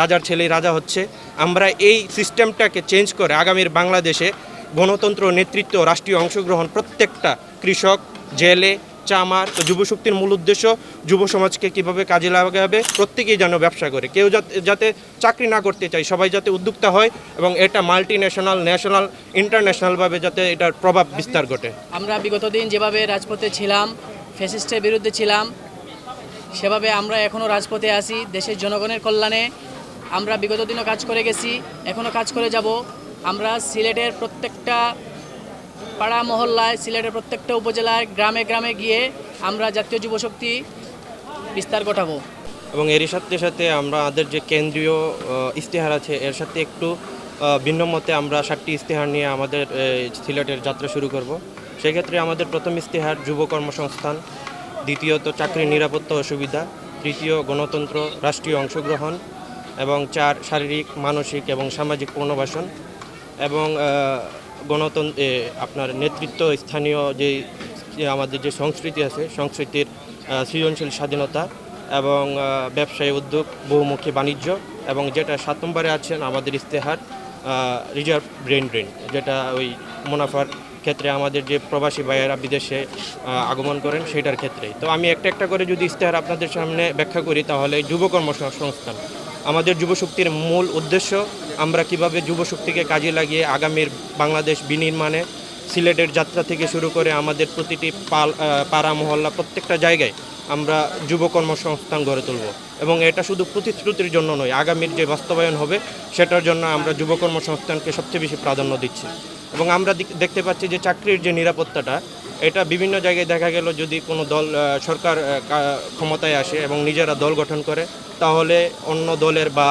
রাজার ছেলেই রাজা হচ্ছে, আমরা এই সিস্টেমটাকে চেঞ্জ করে আগামীর বাংলাদেশে গণতন্ত্র, নেতৃত্ব, রাষ্ট্রীয় অংশগ্রহণ প্রত্যেকটা কৃষক, জেলে, চামার, তো যুব শক্তির মূল উদ্দেশ্য যুব সমাজকে কীভাবে কাজে লাগাবে, প্রত্যেকেই যেন ব্যবসা করে। কেউ যাতে চাকরি না করতে চায়, সবাই যাতে উদ্যোক্তা হয় এবং এটা মাল্টি ন্যাশনাল ন্যাশনাল ইন্টারন্যাশনালভাবে যাতে এটার প্রভাব বিস্তার ঘটে। আমরা বিগত দিন যেভাবে রাজপথে ছিলাম ফ্যাসিস্টের বিরুদ্ধে ছিলাম, সেভাবে আমরা এখনও রাজপথে আছি, দেশের জনগণের কল্যাণে আমরা বিগত দিনও কাজ করে গেছি, এখনও কাজ করে যাব। আমরা সিলেটের প্রত্যেকটা পাড়া মহল্লায়, সিলেটের প্রত্যেকটা উপজেলায় গ্রামে গ্রামে গিয়ে আমরা জাতীয় যুবশক্তি বিস্তার ঘটাবো। এবং এরই সাথে সাথে আমরা আমাদের যে কেন্দ্রীয় ইশতেহার আছে, এর সাথে একটু ভিন্ন মতে আমরা সাতটি ইশতেহার নিয়ে আমাদের সিলেটের যাত্রা শুরু করব। সেক্ষেত্রে আমাদের প্রথম ইশতেহার যুব কর্মসংস্থান, দ্বিতীয়ত চাকরির নিরাপত্তা অসুবিধা, তৃতীয় গণতন্ত্র, রাষ্ট্রীয় অংশগ্রহণ এবং চার শারীরিক, মানসিক এবং সামাজিক পুনর্বাসন এবং গণতন্ত্র আপনার নেতৃত্ব, স্থানীয় যে আমাদের যে সংস্কৃতি আছে, সংস্কৃতির সৃজনশীল স্বাধীনতা এবং ব্যবসায়ী উদ্যোগ, বহুমুখী বাণিজ্য এবং যেটা সাত নম্বরে আছেন আমাদের ইস্তেহার রিজার্ভ ব্রেন ড্রেন যেটা ওই মুনাফার ক্ষেত্রে আমাদের যে প্রবাসী ভাইয়েরা বিদেশে আগমন করেন সেটার ক্ষেত্রে তো আমি একটা একটা করে যদি ইস্তেহার আপনাদের সামনে ব্যাখ্যা করি তাহলে যুব কর্মসংস্থান আমাদের যুবশক্তির মূল উদ্দেশ্য, আমরা কীভাবে যুবশক্তিকে কাজে লাগিয়ে আগামীর বাংলাদেশ বিনির্মাণে সিলেটের যাত্রা থেকে শুরু করে আমাদের প্রতিটি পাল পাড়া, মহল্লা, প্রত্যেকটা জায়গায় আমরা যুব কর্মসংস্থান গড়ে তুলব। এবং এটা শুধু প্রতিশ্রুতির জন্য নয়, আগামীর যে বাস্তবায়ন হবে, সেটার জন্য আমরা যুব কর্মসংস্থানকে সবচেয়ে বেশি প্রাধান্য দিচ্ছি। এবং আমরা দেখতে পাচ্ছি যে চাকরির যে নিরাপত্তাটা এটা বিভিন্ন জায়গায় দেখা গেল যদি কোনো দল সরকার ক্ষমতায় আসে এবং নিজেরা দল গঠন করে, তাহলে অন্য দলের বা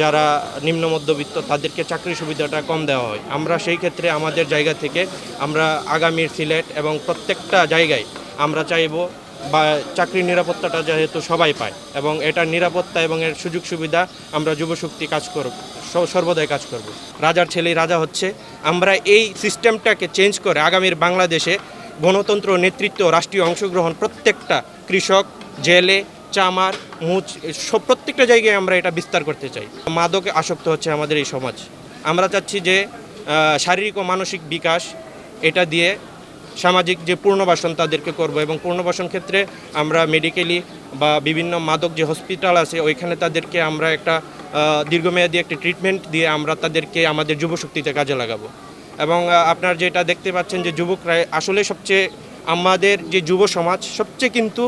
যারা নিম্ন মধ্যবিত্ত তাদেরকে চাকরি সুবিধাটা কম দেওয়া হয়। আমরা সেই ক্ষেত্রে আমাদের জায়গা থেকে আমরা আগামীর সিলেট এবং প্রত্যেকটা জায়গায় আমরা চাইব বা চাকরির নিরাপত্তাটা যেহেতু সবাই পায় এবং এটার নিরাপত্তা এবং এর সুযোগ সুবিধা আমরা যুবশক্তি কাজ করব সর্বদাই কাজ করব। রাজার ছেলেই রাজা হচ্ছে। আমরা এই সিস্টেমটাকে চেঞ্জ করে আগামীর বাংলাদেশে গণতন্ত্র, নেতৃত্ব, রাষ্ট্রীয় অংশগ্রহণ প্রত্যেকটা কৃষক, জেলে, চামার, মুচ সব প্রত্যেকটা জায়গায় আমরা এটা বিস্তার করতে চাই। মাদকে আসক্ত হচ্ছে আমাদের এই সমাজ। আমরা চাচ্ছি যে শারীরিক ও মানসিক বিকাশ, এটা দিয়ে সামাজিক যে পূর্ণবাসন তাদেরকে করব এবং পূর্ণবাসন ক্ষেত্রে আমরা মেডিকেলি বা বিভিন্ন মাদক যে হসপিটাল আছে, ওইখানে তাদেরকে আমরা একটা দীর্ঘমেয়াদী একটা ট্রিটমেন্ট দিয়ে আমরা তাদেরকে আমাদের যুবশক্তিতে কাজে লাগাবো। এবং আপনার যেটা দেখতে পাচ্ছেন যে যুবকরা আসলে সবচেয়ে আমাদের যে যুব সমাজ সবচেয়ে কিন্তু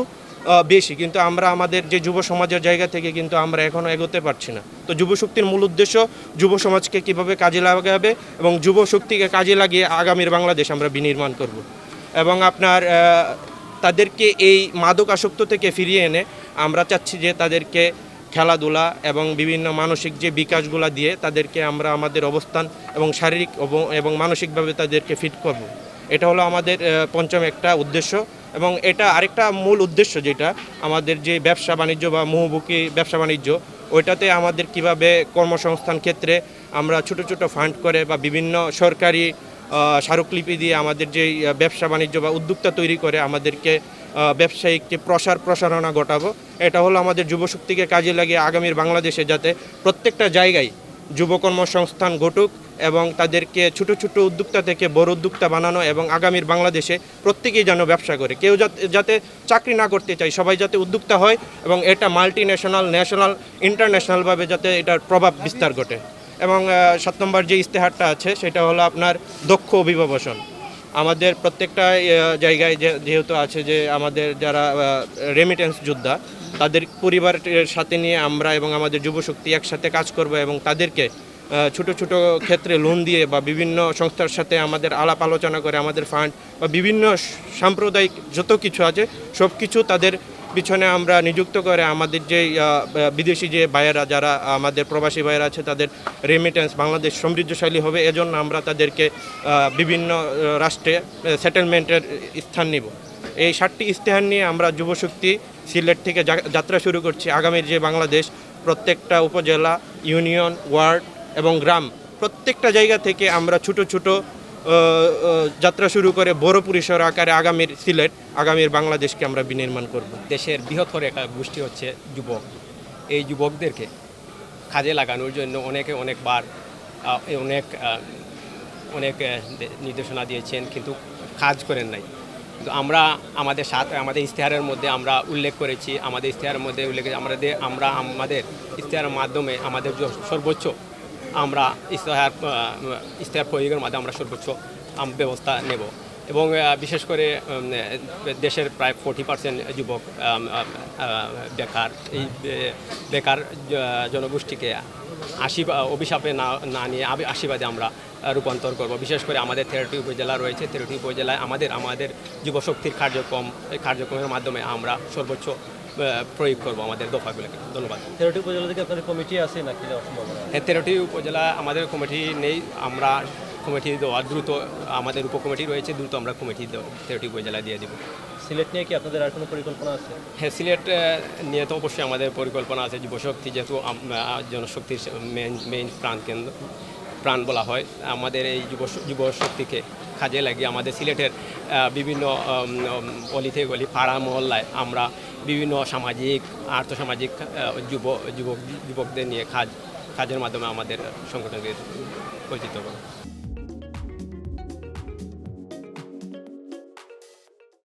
বেশি। কিন্তু আমরা আমাদের যে যুব সমাজের জায়গা থেকে কিন্তু আমরা এখনও এগোতে পারছি না। তো যুব শক্তির মূল উদ্দেশ্য যুব সমাজকে কীভাবে কাজে লাগাবে এবং যুব শক্তিকে কাজে লাগিয়ে আগামীর বাংলাদেশ আমরা বিনির্মাণ করব। এবং আপনার তাদেরকে এই মাদক আসক্ত থেকে ফিরিয়ে এনে আমরা চাচ্ছি যে তাদেরকে খেলাধুলা এবং বিভিন্ন মানসিক যে বিকাশগুলো দিয়ে তাদেরকে আমরা আমাদের অবস্থান এবং শারীরিক এবং- মানসিকভাবে তাদেরকে ফিট করব। এটা হলো আমাদের পঞ্চম একটা উদ্দেশ্য এবং এটা আরেকটা মূল উদ্দেশ্য যেটা আমাদের যে ব্যবসা বাণিজ্য বা মুহুমুখী ব্যবসা বাণিজ্য, ওইটাতে আমাদের কীভাবে কর্মসংস্থান ক্ষেত্রে আমরা ছোট ছোট ফান্ড করে বা বিভিন্ন সরকারি স্মারকলিপি দিয়ে আমাদের যে ব্যবসা বাণিজ্য বা উদ্যোক্তা তৈরি করে আমাদেরকে আহ, ব্যবসায়িক যে প্রসার প্রসারণা ঘটাবো। এটা হলো আমাদের যুবশক্তিকে কাজে লাগিয়ে আগামীর বাংলাদেশে যাতে প্রত্যেকটা জায়গায় যুব কর্মসংস্থান ঘটুক এবং তাদেরকে ছোট ছোট উদ্যোক্তা থেকে বড় উদ্যোক্তা বানানো এবং আগামীর বাংলাদেশে প্রত্যেকেই যেন ব্যবসা করে। কেউ যাতে চাকরি না করতে চায় সবাই যাতে উদ্যোক্তা হয় এবং এটা মাল্টি ন্যাশনাল ন্যাশনাল ইন্টারন্যাশনালভাবে যাতে এটার প্রভাব বিস্তার ঘটে। এবং সাত নম্বর যে ইস্তেহারটা আছে সেটা হলো আপনার দক্ষ অভিবাবসন আমাদের প্রত্যেকটা জায়গায় যেহেতু আছে যে আমাদের যারা রেমিটেন্স যোদ্ধা, তাদের পরিবারের সাথে নিয়ে আমরা এবং আমাদের যুবশক্তি একসাথে কাজ করব এবং তাদেরকে ছোট ছোট ক্ষেত্রে লোন দিয়ে বা বিভিন্ন সংস্থার সাথে আমাদের আলাপ আলোচনা করে, আমাদের ফান্ড বা বিভিন্ন সাম্প্রদায়িক যত কিছু আছে সব কিছু তাদের পিছনে আমরা নিযুক্ত করে আমাদের যে বিদেশি যে ভাইয়েরা যারা আমাদের প্রবাসী ভাইয়েরা আছে, তাদের রেমিটেন্স বাংলাদেশ সমৃদ্ধশালী হবে। এজন্য আমরা তাদেরকে বিভিন্ন রাষ্ট্রে সেটেলমেন্টের স্থান নিব। এই সাতটি ইস্তেহার নিয়ে আমরা যুবশক্তি সিলেট থেকে যাত্রা শুরু করছি। আগামীর যে বাংলাদেশ, প্রত্যেকটা উপজেলা, ইউনিয়ন, ওয়ার্ড এবং গ্রাম। প্রত্যেকটা জায়গা থেকে আমরা ছোট ছোট যাত্রা শুরু করে বড় পরিসর আকারে আগামীর সিলেট, আগামীর বাংলাদেশকে আমরা বিনির্মাণ করব। দেশের বৃহত্তর একটা গোষ্ঠী হচ্ছে যুবক। এই যুবকদেরকে কাজে লাগানোর জন্য অনেকে অনেকবার অনেক অনেক নির্দেশনা দিয়েছেন, কিন্তু কাজ করেন নাই। কিন্তু আমরা আমাদের সাথে, আমাদের ইশতেহারের মধ্যে আমরা উল্লেখ করেছি, আমাদের ইশতেহারের মধ্যে উল্লেখ আমাদের, আমরা আমাদের ইশতেহারের মাধ্যমে আমাদের সর্বোচ্চ আমরা ইশতেহার আহ, ইশতেহার প্রয়োগের মাধ্যমে আমরা সর্বোচ্চ ব্যবস্থা নেব। এবং বিশেষ করে দেশের প্রায় ফোর্টি পার্সেন্ট যুবক বেকার। এই বেকার জনগোষ্ঠীকে আশীর্বাদ অভিশাপে না না নিয়ে আশীর্বাদে আমরা রূপান্তর করব। বিশেষ করে আমাদের তেরোটি উপজেলা রয়েছে। তেরোটি উপজেলায় আমাদের আমাদের যুবশক্তির কার্যক্রম কার্যক্রমের মাধ্যমে আমরা সর্বোচ্চ প্রয়োগ করব আমাদের দফাগুলোকে। ধন্যবাদ। তেরোটি উপজেলা থেকে আপনাদের কমিটি আছে নাকি হ্যাঁ তেরোটি উপজেলা আমাদের কমিটি নেই। আমরা কমিটি দেওয়া দ্রুত আমাদের উপকমিটি রয়েছে দ্রুত আমরা কমিটি তেরোটি উপজেলা দিয়ে দেবো। সিলেট নিয়ে কি আপনাদের আর কোনো পরিকল্পনা আছে? হ্যাঁ সিলেট নিয়ে তো অবশ্যই আমাদের পরিকল্পনা আছে। যুবশক্তি যেহেতু জনশক্তির মেইন মেইন প্রাণ কেন্দ্র প্রাণ বলা হয়। আমাদের এই যুব যুবশক্তিকে কাজে লাগিয়ে আমাদের সিলেটের বিভিন্ন অলিতে গলি পাড়া মহল্লায় আমরা বিভিন্ন সামাজিক, আর্থসামাজিক যুব, যুবক, যুবকদের নিয়ে কাজ, কাজের মাধ্যমে আমাদের সংগঠনকে পরিচিত করব